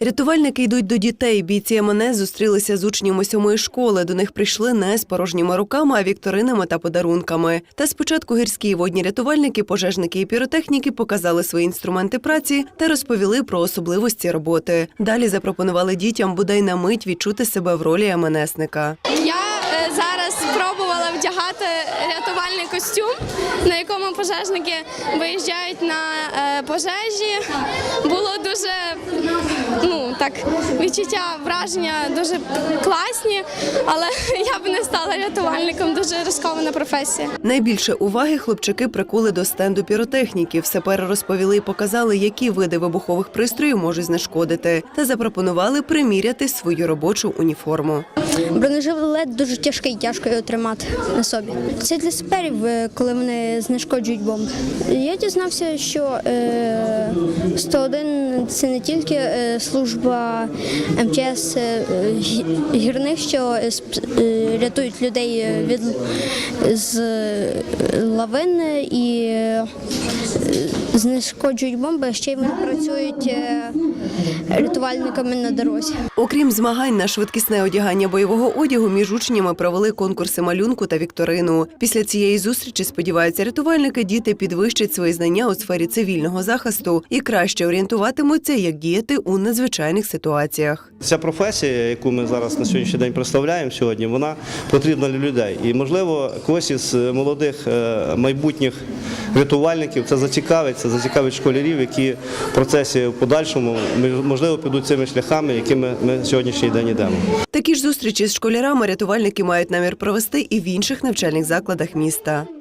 Рятувальники йдуть до дітей. Бійці МНС зустрілися з учнями сьомої школи. До них прийшли не з порожніми руками, а вікторинами та подарунками. Та спочатку гірські водні рятувальники, пожежники і піротехніки показали свої інструменти праці та розповіли про особливості роботи. Далі запропонували дітям бодай на мить відчути себе в ролі МНСника. Я е, зараз спробувала вдягати рятувальний костюм, на якому пожежники виїжджають на е, пожежі. Було дуже так відчуття враження дуже класні, але я б не стала рятувальником. Дуже ризикована професія. Найбільше уваги хлопчики прикули до стенду піротехніків. Сапери розповіли і показали, які види вибухових пристроїв можуть знешкодити, та запропонували приміряти свою робочу уніформу. Бронежилет дуже тяжкий, тяжко його тримати на собі. Це для саперів, е, коли вони знешкоджують бомби. Я дізнався, що е, 101 – це не тільки е, служба МЧС е, гірних, що е, рятують людей від з лавини лавин і знешкоджують бомби, ще й вони працюють е, рятувальниками на дорозі. Окрім змагань на швидкісне одягання бойового одягу, між учнями провели конкурси малюнку та вікторину. Після цієї зустрічі сподіваються рятувальники, діти підвищать свої знання у сфері цивільного захисту і краще орієнтуватимуться, як діяти у надзвичайних ситуаціях. Ця професія, яку ми зараз на сьогоднішній день представляємо сьогодні, вона потрібна для людей. І можливо, когось із молодих е, майбутніх рятувальників це зацікавить, це зацікавить школярів, які в процесі в подальшому можливо підуть цими шляхами, якими ми сьогоднішній день йдемо. Такі ж зустрічі з школярами рятувальники мають намір провести і в інших навчальних закладах міста.